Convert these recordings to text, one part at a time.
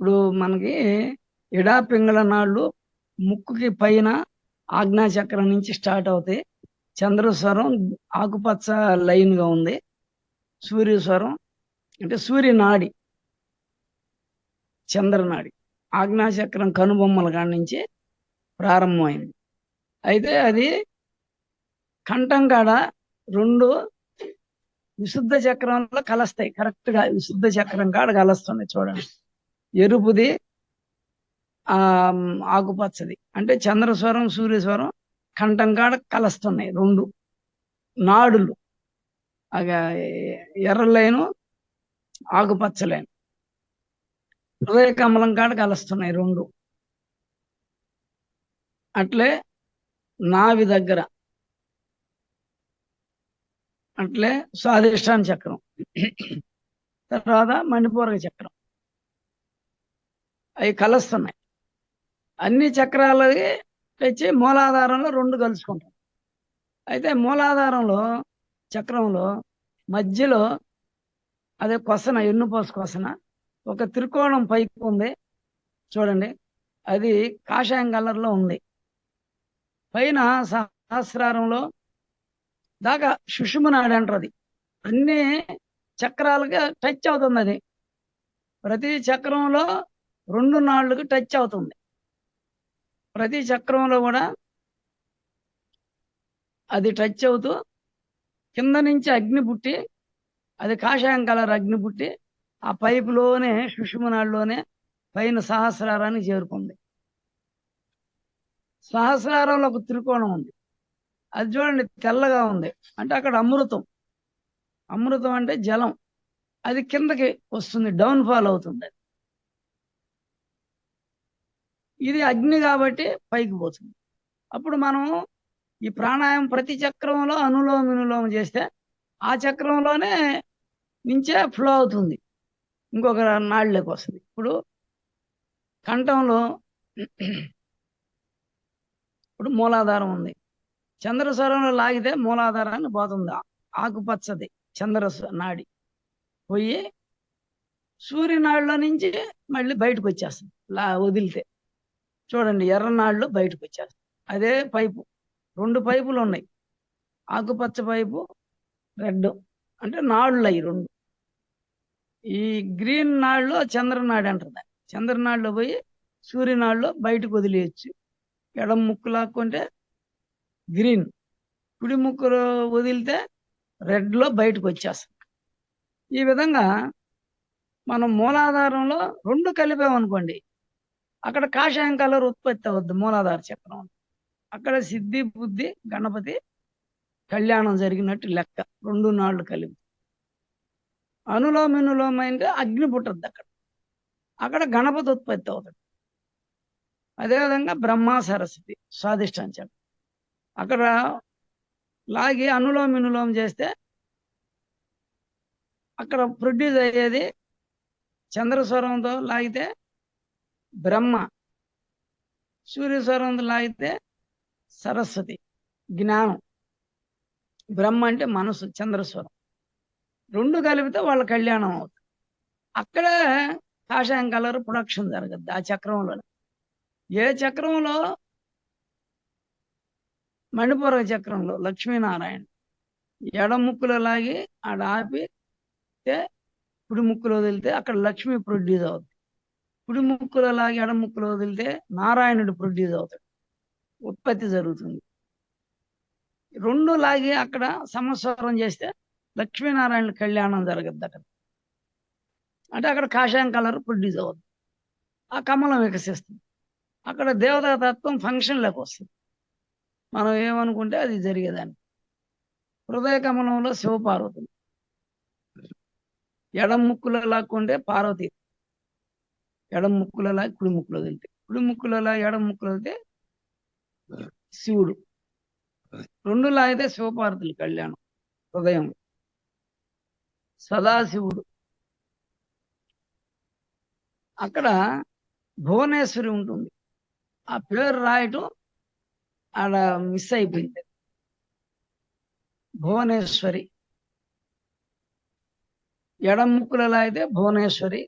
ఇప్పుడు మనకి ఎడా పింగళ నాళ్ళు ముక్కుకి పైన ఆజ్ఞాచక్రం నుంచి స్టార్ట్ అవుతాయి. చంద్రస్వరం ఆకుపచ్చ లైన్గా ఉంది. సూర్యస్వరం అంటే సూర్యనాడి చంద్రనాడి ఆజ్ఞాచక్రం కనుబొమ్మల కాడి నుంచి ప్రారంభమైంది. అయితే అది కంఠం కాడ రెండు విశుద్ధ చక్రంలో కలుస్తాయి. కరెక్ట్గా విశుద్ధ చక్రం కాడ కలుస్తున్నాయి చూడండి. ఎరుపుది ఆ ఆకుపచ్చది. అంటే చంద్రస్వరం సూర్యస్వరం కంఠం కాడ కలుస్తున్నాయి రెండు. నాడులు. అగా ఎర్ర లైను ఆకుపచ్చ లైన్. హృదయ కమలం కాడ కలుస్తున్నాయి రెండు. అట్లే నావి దగ్గర. అట్లే స్వాదిష్టాన చక్రం. తర్వాత మణిపూరక చక్రం. అవి కలుస్తున్నాయి. అన్ని చక్రాలకి తెచ్చి మూలాధారంలో రెండు కలుసుకుంటాం. అయితే మూలాధారంలో చక్రంలో మధ్యలో అదే కొసన ఎన్నుపోసు కొసన ఒక త్రికోణం పైకి ఉంది. చూడండి అది కాషాయం కలర్లో ఉంది. పైన సహస్రారంలో దాకా సుషుమనాడి అంటారు అన్ని చక్రాలుగా టచ్ అవుతుంది అది. ప్రతి చక్రంలో రెండు నాళ్ళకి టచ్ అవుతుంది. ప్రతి చక్రంలో కూడా అది టచ్ అవుతూ కింద నుంచి అగ్ని పుట్టి అది కాషాయం కలర్ అగ్ని పుట్టి ఆ పైపులోనే సుషుమనాడులోనే పైన సహస్రారాన్ని చేరుకుంది. సహస్రారంలో ఒక త్రికోణం ఉంది. అది చూడండి తెల్లగా ఉంది. అంటే అక్కడ అమృతం. అమృతం అంటే జలం. అది కిందకి వస్తుంది డౌన్ ఫాల్ అవుతుంది. అది ఇది అగ్ని కాబట్టి పైకి పోతుంది. అప్పుడు మనం ఈ ప్రాణాయామం ప్రతి చక్రంలో అనులోమ వినులోమ చేస్తే ఆ చక్రంలోనే నుంచే ఫ్లో అవుతుంది. ఇంకొక నాళ్ళకి వస్తుంది. ఇప్పుడు కంఠంలో ఇప్పుడు మూలాధారం ఉంది. చంద్రస్వరంలో లాగితే మూలాధారాన్ని పోతుంది. ఆకుపచ్చది చంద్రస్వ నాడి పోయి సూర్యనాడిలో నుంచి మళ్ళీ బయటకు వచ్చేస్తుంది. లా వదిలితే చూడండి ఎర్రనాళ్ళు బయటకు వచ్చారు అదే పైపు. రెండు పైపులు ఉన్నాయి. ఆకుపచ్చ పైపు రెడ్. అంటే నాళ్ళు అయ్యి రెండు. ఈ గ్రీన్ నాళ్ళు చంద్రనాడు అంటారు చంద్రనాడులో పోయి సూర్యనాడులో బయటకు వదిలేయచ్చు. ఎడం ముక్కు లాక్కుంటే గ్రీన్. కుడి ముక్కులు వదిలితే రెడ్లో బయటకు వచ్చేస్తుంది ఈ విధంగా మనం మూలాధారంలో రెండు కలిపామనుకోండి అక్కడ కాషాయం కలర్ ఉత్పత్తి అవుద్ది మూలాధార చక్రం. అక్కడ సిద్ధి బుద్ధి గణపతి కళ్యాణం జరిగినట్టు లెక్క. రెండు నాళ్ళు కలిపి. అనులోమినులోమైంది అగ్ని పుట్టద్ది అక్కడ. అక్కడ గణపతి ఉత్పత్తి అవుతుంది అదేవిధంగా బ్రహ్మ సరస్వతి స్వాదిష్టాన్ చక్రం. అక్కడ లాగి అనులోమినులోమ చేస్తే అక్కడ ప్రొడ్యూస్ అయ్యేది చంద్రస్వరంతో లాగితే బ్రహ్మ. సూర్య సూర్యస్వరంతో లాగితే సరస్వతి జ్ఞానం. బ్రహ్మ అంటే మనసు చంద్రస్వరం. రెండు కలిపితే వాళ్ళ కళ్యాణం అవుతుంది. అక్కడే కాషాయం కలర్ ప్రొడక్షన్ జరగద్ది ఆ చక్రంలో. ఏ చక్రంలో? మణిపుర చక్రంలో లక్ష్మీనారాయణ. ఎడ ముక్కులో లాగి ఆడ ఆపి కుడి ముక్కులో వదిలితే అక్కడ లక్ష్మి ప్రొడ్యూస్ అవుతుంది కుడి ముక్కులో లాగి ఎడ ముక్కులో వదిలితే నారాయణుడు ప్రొడ్యూస్ అవుతాడు. ఉత్పత్తి జరుగుతుంది. రెండు లాగి అక్కడ సమస్వరం చేస్తే లక్ష్మీనారాయణ కళ్యాణం జరగద్దు అక్కడ అంటే అక్కడ కాషాయం కలర్ ప్రొడ్యూస్ అవుతుంది. ఆ కమలం వికసిస్తుంది. అక్కడ దేవతా తత్వం ఫంక్షన్లోకి వస్తుంది. మనం ఏమనుకుంటే అది జరిగేదాన్ని. హృదయ కమలంలో శివపార్వతులు. ఎడం ముక్కులో లాక్కుంటే పార్వతి. ఎడం ముక్కులో లాగి కుడి ముక్కులో వెళ్తే కుడి ముక్కులో లాగి ఎడం ముక్కులో వెళ్తే శివుడు. రెండు లాగితే శివపార్వతులు కళ్యాణం హృదయం సదాశివుడు. అక్కడ భువనేశ్వరి ఉంటుంది. ఆ పేరు రాయటం ఆడ మిస్ అయిపోయింది. భువనేశ్వరి. ఎడం ముక్కులలో అయితే భువనేశ్వరి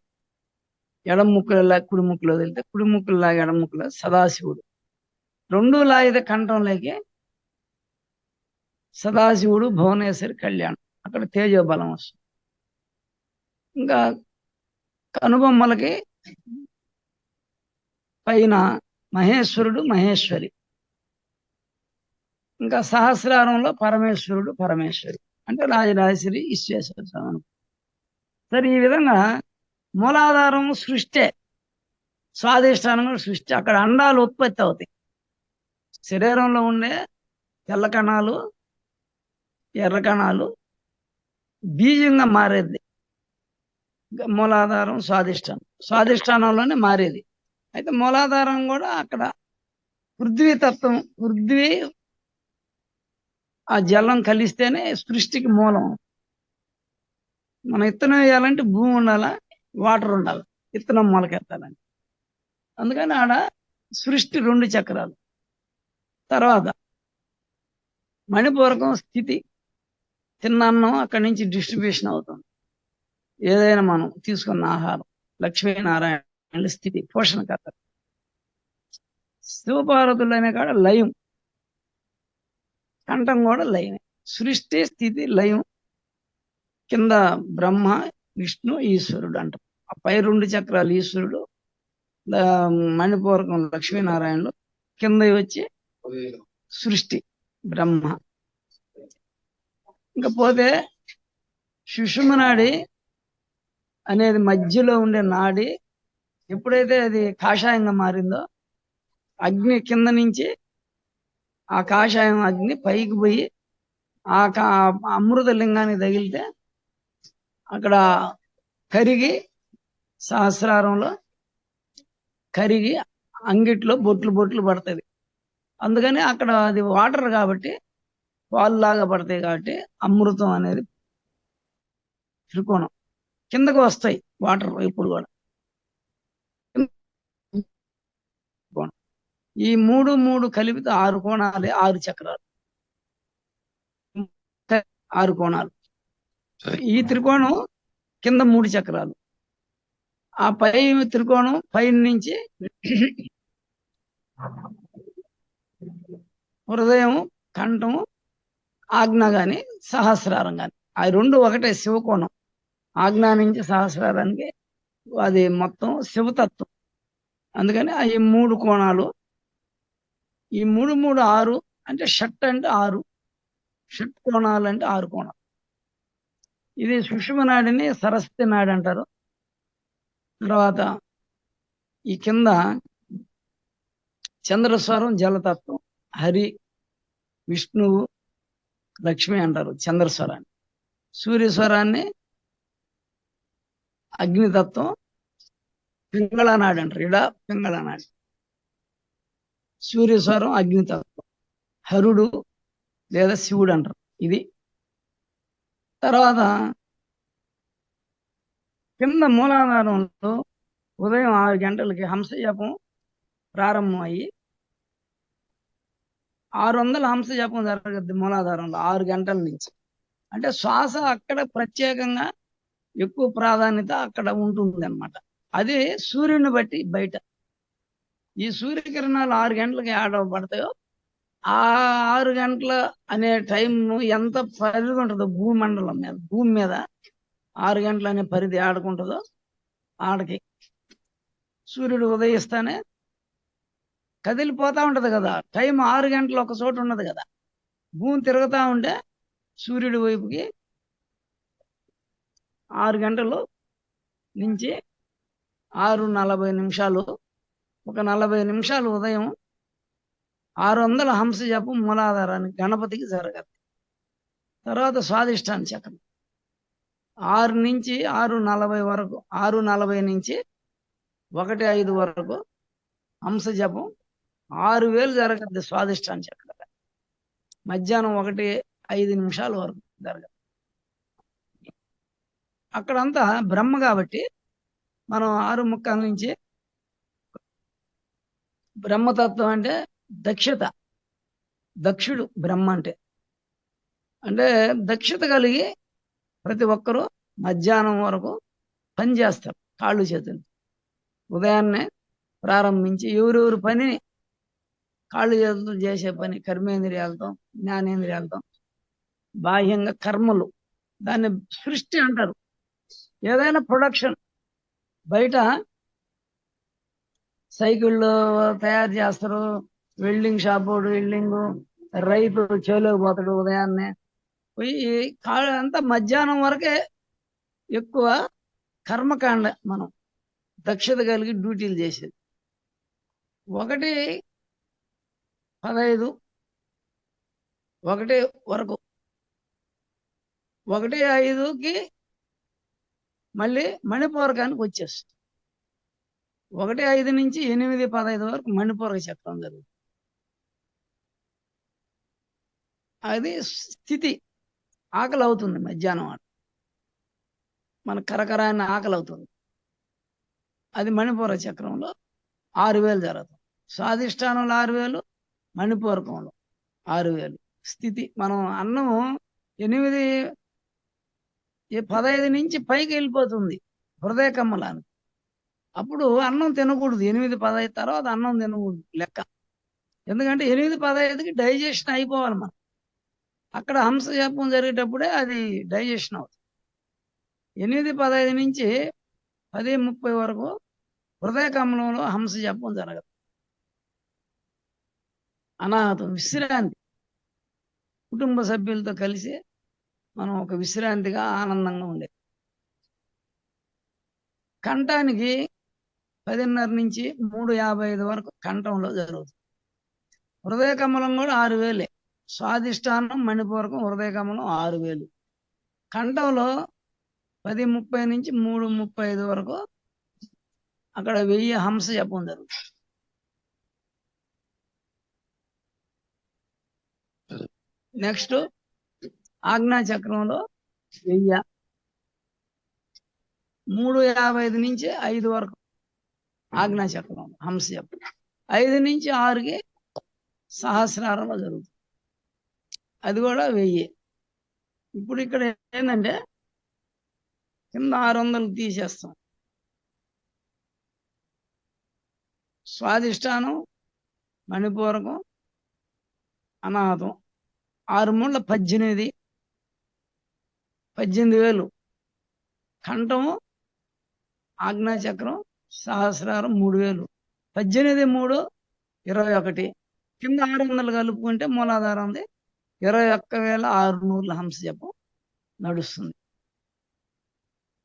ఎడం ముక్కులలో కుడి ముక్కులో వెళ్తే కుడి ముక్కులాగా ఎడం ముక్కులో సదాశివుడు. రెండు లాగితే కంఠంలోకి సదాశివుడు భువనేశ్వరి కళ్యాణం. అక్కడ తేజోబలం వస్తుంది. ఇంకా కనుబొమ్మలకి పైన మహేశ్వరుడు మహేశ్వరి. ఇంకా సహస్రారంలో పరమేశ్వరుడు పరమేశ్వరి. అంటే రాజరాజేశ్వరి ఈశ్వేశ్వర స్వామి. సరే ఈ విధంగా మూలాధారం సృష్టి. స్వాధిష్టానం సృష్టి. అక్కడ అండాలు ఉత్పత్తి అవుతాయి. శరీరంలో ఉండే తెల్ల కణాలు ఎర్ర కణాలు బీజంగా మారేది. మూలాధారం స్వాధిష్టానం. స్వాదిష్టానంలోనే మారేది. అయితే మూలాధారం కూడా అక్కడ పృథ్వీ తత్వం పృథ్వీ ఆ జలం కలిస్తేనే సృష్టికి మూలం. మనం ఇత్తనం వేయాలంటే భూమి ఉండాలా? వాటర్ ఉండాలి. ఇత్తనం మొలకెత్తాలని. అందుకని ఆడ సృష్టి రెండు చక్రాలు. తర్వాత మణిపూరకం స్థితి తిన్నాన్నం అక్కడి నుంచి డిస్ట్రిబ్యూషన్ అవుతుంది. ఏదైనా మనం తీసుకున్న ఆహారం. లక్ష్మీనారాయణ స్థితి పోషణ కథ అనే కాడ లయం. కంఠం కూడా లయమే. సృష్టి స్థితి లయం. కింద బ్రహ్మ విష్ణు ఈశ్వరుడు అంట. ఆ పై రెండు చక్రాలు ఈశ్వరుడు మణిపూర్వకం మణిపూరకం లక్ష్మీనారాయణుడు కింద వచ్చి సృష్టి బ్రహ్మ. ఇంకా పోతే సుషుమ నాడి అనేది మధ్యలో ఉండే నాడి ఎప్పుడైతే అది కాషాయంగా మారిందో అగ్ని కింద నుంచి ఆ కాషాయం అగ్ని పైకి పోయి ఆ కా అమృత లింగానికి తగిలితే అక్కడ కరిగి సహస్రారంలో కరిగి అంగిట్లో బొట్లు బొట్లు పడుతుంది. అందుకని అక్కడ అది వాటర్ కాబట్టి పాలులాగా పడతాయి కాబట్టి అమృతం అనేది త్రికోణం. కిందకు వస్తాయి వాటర్ ఇప్పుడు కూడా. ఈ మూడు మూడు కలిపితే ఆరు కోణాలే ఆరు చక్రాలు. ఆరు కోణాలు. ఈ త్రికోణం కింద మూడు చక్రాలు. ఆ పై త్రికోణం పై నుంచి హృదయం కంఠము ఆజ్ఞ గాని సహస్రారం గాని. ఆ రెండు ఒకటే శివకోణం. ఆజ్ఞ నుంచి సహస్రారానికి అది మొత్తం శివతత్వం. అందుకని ఈ మూడు కోణాలు ఈ మూడు మూడు ఆరు అంటే షట్ అంటే ఆరు. షట్ కోణాలు అంటే ఆరు కోణాలు. ఇది సుషుమ నాడిని సరస్వతి నాడి అంటారు. తర్వాత ఈ కింద చంద్రస్వరం జలతత్వం హరి విష్ణువు లక్ష్మి అంటారు చంద్రస్వరాన్ని. సూర్యస్వరాన్ని అగ్నితత్వం పింగళనాడు అంటారు. ఇడ పింగళనాడు. సూర్యస్వరం అగ్నితత్వం. హరుడు లేదా శివుడు అంటారు. ఇది తర్వాత కింద మూలాధారంలో ఉదయం ఆరు గంటలకి హంసజపం ప్రారంభం అయ్యి ఆరు వందల హంసజపం జరగద్ది మూలాధారంలో ఆరు గంటల నుంచి. అంటే శ్వాస అక్కడ ప్రత్యేకంగా ఎక్కువ ప్రాధాన్యత అక్కడ ఉంటుంది అనమాట అది సూర్యుని బట్టి బయట. ఈ సూర్యకిరణాలు ఆరు గంటలకి ఆడ పడతాయో ఆ ఆరు గంటల అనే టైం ఎంత పరిధి ఉంటుందో భూమండలం మీద భూమి మీద ఆరు గంటలు అనే పరిధి ఆడుకుంటుందో ఆడకి సూర్యుడు ఉదయిస్తానే కదిలిపోతా ఉంటది కదా. టైం ఆరు గంటలు ఒక చోట ఉన్నది కదా. భూమి తిరుగుతా ఉంటే సూర్యుడి వైపుకి ఆరు గంటలు నుంచి ఆరు నలభై నిమిషాలు ఒక నలభై నిమిషాలు ఉదయం ఆరు వందల హంస జపం మూలాధారానికి గణపతికి జరగదు. తర్వాత స్వాదిష్టాన చక్రం ఆరు నుంచి ఆరు నలభై వరకు ఆరు నలభై నుంచి ఒకటి ఐదు వరకు హంస జపం. ఆరు వేలు జరగద్ది స్వాదిష్టాన చక్రం మధ్యాహ్నం ఒకటి ఐదు నిమిషాల వరకు జరగదు. అక్కడంతా బ్రహ్మ కాబట్టి మనం ఆరు ముక్కల నుంచి బ్రహ్మతత్వం అంటే దక్షత. దక్షుడు బ్రహ్మ అంటే. అంటే దక్షత కలిగి ప్రతి ఒక్కరూ మధ్యాహ్నం వరకు పని చేస్తారు కాళ్ళు చేతులు. ఉదయాన్నే ప్రారంభించి ఎవరెవరు పని కాళ్ళు చేతులతో చేసే పని కర్మేంద్రియాలతో జ్ఞానేంద్రియాలతో బాహ్యంగా కర్మలు. దాన్ని సృష్టి అంటారు. ఏదైనా ప్రొడక్షన్. బయట సైకిళ్ళు తయారు చేస్తారు వెల్డింగ్ షాపు వెల్డింగ్ రైతు చేలోకి పోతాడు ఉదయాన్నే. పోయి కాళ్ళు అంతా మధ్యాహ్నం వరకే ఎక్కువ కర్మకాండ మనం దక్షత కలిగి డ్యూటీలు చేసేది. ఒకటి పదహైదు ఒకటి వరకు. ఒకటి ఐదుకి మళ్ళీ మణిపూరకానికి వచ్చేస్తుంది ఒకటి ఐదు నుంచి ఎనిమిది పదహైదు వరకు మణిపూరక చక్రం జరుగుతుంది. అది స్థితి ఆకలి అవుతుంది మధ్యాహ్నం ఆట. మన కరకరాన్ని ఆకలి అవుతుంది అది మణిపూర చక్రంలో ఆరు వేలు జరుగుతుంది. స్వాధిష్టానంలో ఆరు వేలు మణిపూరకంలో ఆరు వేలు. స్థితి మనం అన్నం ఎనిమిది పదహైదు నుంచి పైకి వెళ్ళిపోతుంది హృదయ కమ్మలానికి. అప్పుడు అన్నం తినకూడదు. ఎనిమిది పదహైదు తర్వాత అన్నం తినకూడదు లెక్క. ఎందుకంటే ఎనిమిది పదహైదుకి డైజెషన్ అయిపోవాలి మనం అక్కడ హంస జపం జరిగేటప్పుడే అది డైజెషన్ అవుతుంది. ఎనిమిది పదహైదు నుంచి పది ముప్పై వరకు హృదయ కమలంలో హంస జపం జరగదు. అనాహతం విశ్రాంతి. కుటుంబ సభ్యులతో కలిసి మనం ఒక విశ్రాంతిగా ఆనందంగా ఉండేది. కంఠానికి పదిన్నర నుంచి మూడు యాభై ఐదు వరకు కంఠంలో జరుగుతుంది. హృదయ కమలం కూడా ఆరు వేలే. స్వాదిష్టానం మణిపూరకం హృదయకమలం ఆరు వేలు. కంఠంలో పది ముప్పై నుంచి మూడు ముప్పై ఐదు వరకు అక్కడ వెయ్యి హంస జపం జరుగుతుంది. నెక్స్ట్ ఆజ్ఞా చక్రంలో వెయ్య మూడు యాభై ఐదు నుంచి ఐదు వరకు ఆజ్ఞా చక్రం హంస జపం. ఐదు నుంచి ఆరుకి సహస్రారంలో జరుగుతుంది. అది కూడా వెయ్యి. ఇప్పుడు ఇక్కడ ఏంటంటే కింద ఆరు వందలు తీసేస్తాం. స్వాదిష్టానం మణిపూరకం అనాథం. ఆరు మూళ్ళ పద్దెనిమిది పద్దెనిమిది వేలు. కంఠము ఆజ్ఞాచక్రం సహస్రారం మూడు వేలు. పద్దెనిమిది మూడు ఇరవై ఒకటి. కింద ఆరు వందలు కలుపుకుంటే మూలాధారం ఉంది. ఇరవై ఒక్క వేల ఆరు నూరుల హంస జపం నడుస్తుంది.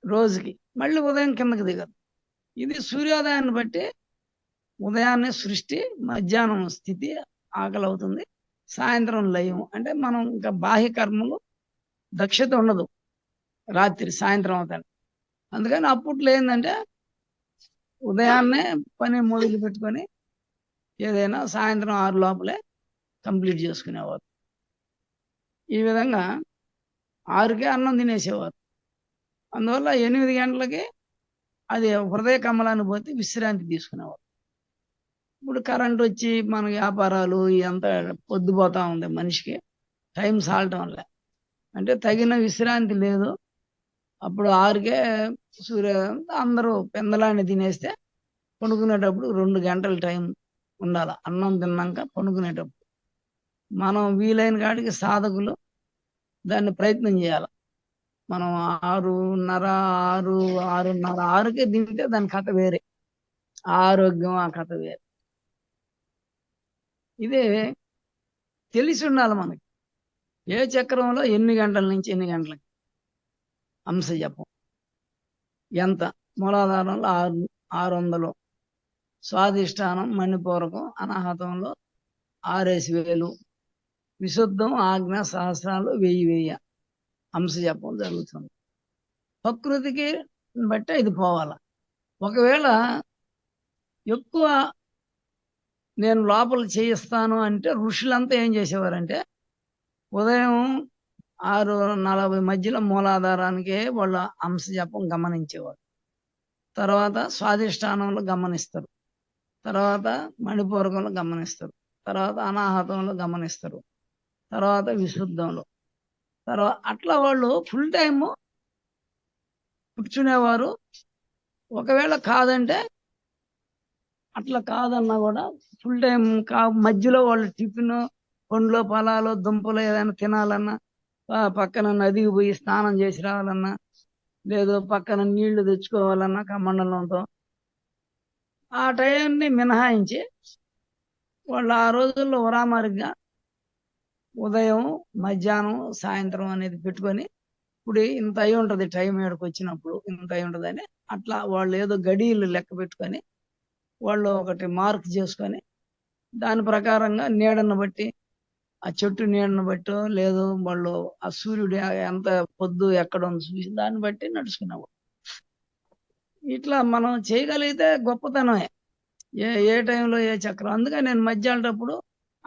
రోజుకి మళ్ళీ ఉదయం కిందకి దిగదు. ఇది సూర్యోదయాన్ని బట్టి ఉదయాన్నే సృష్టి మధ్యాహ్నం స్థితి ఆకలి అవుతుంది సాయంత్రం లయం. అంటే మనం ఇంకా బాహ్య కర్మలు దక్షత ఉండదు రాత్రి సాయంత్రం అవుతాను అందుకని అప్పట్లో ఏంటంటే ఉదయాన్నే పని మొదలు పెట్టుకొని ఏదైనా సాయంత్రం ఆరు లోపలే కంప్లీట్ చేసుకునేవారు. ఈ విధంగా ఆరుకే అన్నం తినేసేవారు. అందువల్ల ఎనిమిది గంటలకి అది హృదయ కమలాన్ని పోతే విశ్రాంతి తీసుకునేవారు. ఇప్పుడు కరెంట్ వచ్చి మన వ్యాపారాలు ఇదంతా పొద్దుపోతా ఉంది మనిషికి. టైం సాలటం వల్ల. అంటే తగిన విశ్రాంతి లేదు. అప్పుడు ఆరుకే సూర్య అందరూ పెందలాన్ని తినేస్తే పనుకునేటప్పుడు రెండు గంటల టైం ఉండాలి. అన్నం తిన్నాక పడుకునేటప్పుడు. మనం వీలైన కాడికి సాధకులు దాన్ని ప్రయత్నం చేయాలి. మనం ఆరున్నర ఆరు ఆరున్నర ఆరుకే దింటే దాని కథ వేరే. ఆరోగ్యం ఆ కథ వేరే. ఇదే తెలిసి ఉండాలి మనకి. ఏ చక్రంలో ఎన్ని గంటల నుంచి ఎన్ని గంటలకి? అంశ జపం. ఎంత? మూలాధారంలో ఆరు ఆరు వందలు స్వాధిష్టానం మణిపూరకం అనాహతంలో ఆరేసి వేలు. విశుద్ధం ఆజ్ఞ సహస్రాలు వెయ్యి వెయ్యి అంశ జపం జరుగుతుంది. ప్రకృతికి బట్టి ఇది పోవాల. ఒకవేళ ఎక్కువ నేను లోపల చేయిస్తాను అంటే ఋషులంతా ఏం చేసేవారంటే ఉదయం ఆరు నలభై మధ్యలో మూలాధారానికే వాళ్ళ అంశ జపం గమనించేవారు. తర్వాత స్వాధిష్టానంలో గమనిస్తారు. తర్వాత మణిపూరకంలో గమనిస్తారు. తర్వాత అనాహతంలో గమనిస్తారు. తర్వాత విశుద్ధంలో. తర్వాత అట్లా వాళ్ళు ఫుల్ టైమ్ కూర్చునేవారు. ఒకవేళ కాదంటే అట్లా కాదన్నా కూడా ఫుల్ టైం కా మధ్యలో వాళ్ళు టిఫిన్ పండ్లు పొలాలు దుంపలు ఏదైనా తినాలన్నా పక్కన నదికి పోయి స్నానం చేసి రావాలన్నా లేదు పక్కన నీళ్ళు తెచ్చుకోవాలన్నా కమండలంతో ఆ టైంని మినహాయించి వాళ్ళు ఆ రోజుల్లో ఉరామారిగా ఉదయం మధ్యాహ్నం సాయంత్రం అనేది పెట్టుకొని ఇప్పుడు ఇంత అయి ఉంటది టైం ఏడకి వచ్చినప్పుడు ఇంత అయి ఉంటదని అట్లా వాళ్ళు ఏదో గడియలు లెక్క పెట్టుకొని వాళ్ళు ఒకటి మార్క్ చేసుకొని దాని ప్రకారంగా నీడను బట్టి ఆ చెట్టు నీడను బట్టో లేదు వాళ్ళు ఆ సూర్యుడు ఎంత పొద్దు ఎక్కడ ఉంది చూసి దాన్ని బట్టి నడుచుకునేవాళ్ళు. ఇట్లా మనం చేయగలిగితే గొప్పతనమే. ఏ ఏ టైంలో ఏ చక్రం. అందుకని నేను మధ్యాహ్నప్పుడు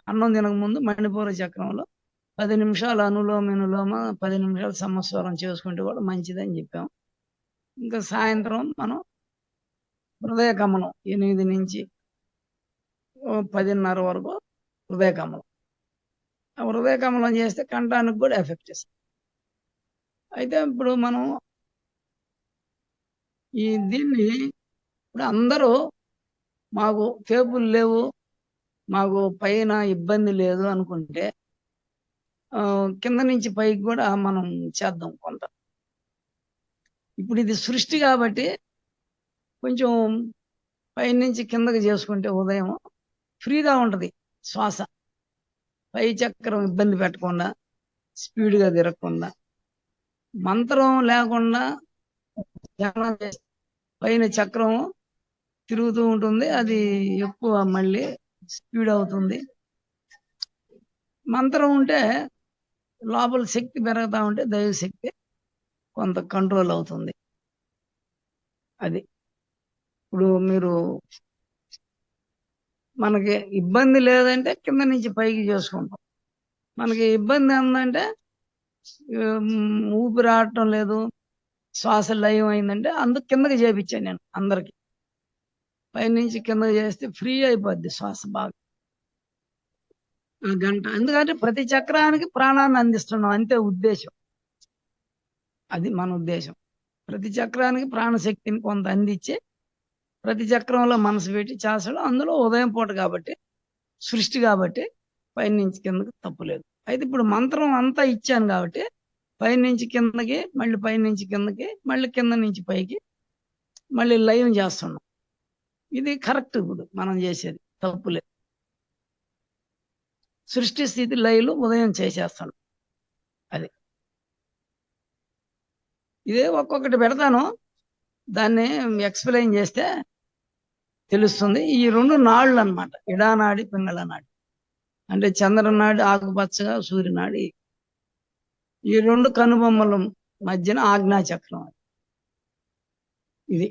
అన్నం తినక ముందు మణిపూర చక్రంలో పది నిమిషాలు అనులోమ అనులోమ పది నిమిషాలు సంవత్సరం చేసుకుంటే కూడా మంచిదని చెప్పాం. ఇంకా సాయంత్రం మనం హృదయ కమలం ఎనిమిది నుంచి పదిన్నర వరకు హృదయ కమలం ఆ హృదయ కమలం చేస్తే కంఠానికి కూడా ఎఫెక్ట్ చేస్తాం అయితే ఇప్పుడు మనం ఈ దీన్ని ఇప్పుడు అందరూ మాకు టేబుల్ లేవు మాకు పైన ఇబ్బంది లేదు అనుకుంటే కింద నుంచి పైకి కూడా మనం చేద్దాం కొంత. ఇప్పుడు ఇది సృష్టి కాబట్టి కొంచెం పైనుంచి కిందకి చేసుకుంటే ఉదయం ఫ్రీగా ఉంటుంది శ్వాస. పై చక్రం ఇబ్బంది పెట్టకుండా స్పీడ్గా తిరగకుండా మంత్రం లేకుండా ధ్యానం పైన చక్రం తిరుగుతూ ఉంటుంది. అది ఎక్కువ మళ్ళీ స్పీడ్ అవుతుంది. మంత్రం ఉంటే లోపల శక్తి పెరుగుతా ఉంటే దైవశక్తి కొంత కంట్రోల్ అవుతుంది. అది. ఇప్పుడు మీరు మనకి ఇబ్బంది లేదంటే కింద నుంచి పైకి చేసుకుంటాం. మనకి ఇబ్బంది ఏంటంటే ఊపిరి ఆడటం లేదు శ్వాస లయం అయిందంటే అందుకు కిందకి చేపించాను నేను అందరికి. పైనుంచి కిందకి చేస్తే ఫ్రీ అయిపోద్ది శ్వాస బాగా. గంట. ఎందుకంటే ప్రతి చక్రానికి ప్రాణాన్ని అందిస్తున్నాం. అంతే ఉద్దేశం. అది మన ఉద్దేశం. ప్రతి చక్రానికి ప్రాణశక్తిని కొంత అందించి ప్రతి చక్రంలో మనసు పెట్టి చేసడం అందులో ఉదయం పూట కాబట్టి సృష్టి కాబట్టి పైనుంచి కిందకి తప్పులేదు అయితే ఇప్పుడు మంత్రం అంతా ఇచ్చాను కాబట్టి పైనుంచి కిందకి మళ్ళీ పైనుంచి కిందకి మళ్ళీ కింద నుంచి పైకి మళ్ళీ లయం చేస్తున్నాం. ఇది కరెక్ట్ ఇప్పుడు మనం చేసేది. తప్పులే సృష్టి స్థితి లయలు ఉదయం చేసేస్తాను అది. ఇదే ఒక్కొక్కటి పెడతాను. దాన్ని ఎక్స్ప్లెయిన్ చేస్తే తెలుస్తుంది. ఈ రెండు నాళ్ళు అన్నమాట ఇడానాడి పింగళ నాడి అంటే చంద్రనాడు ఆకుపచ్చగా సూర్యనాడి. ఈ రెండు కనుబొమ్మల మధ్యన ఆజ్ఞా చక్రం అది. ఇది.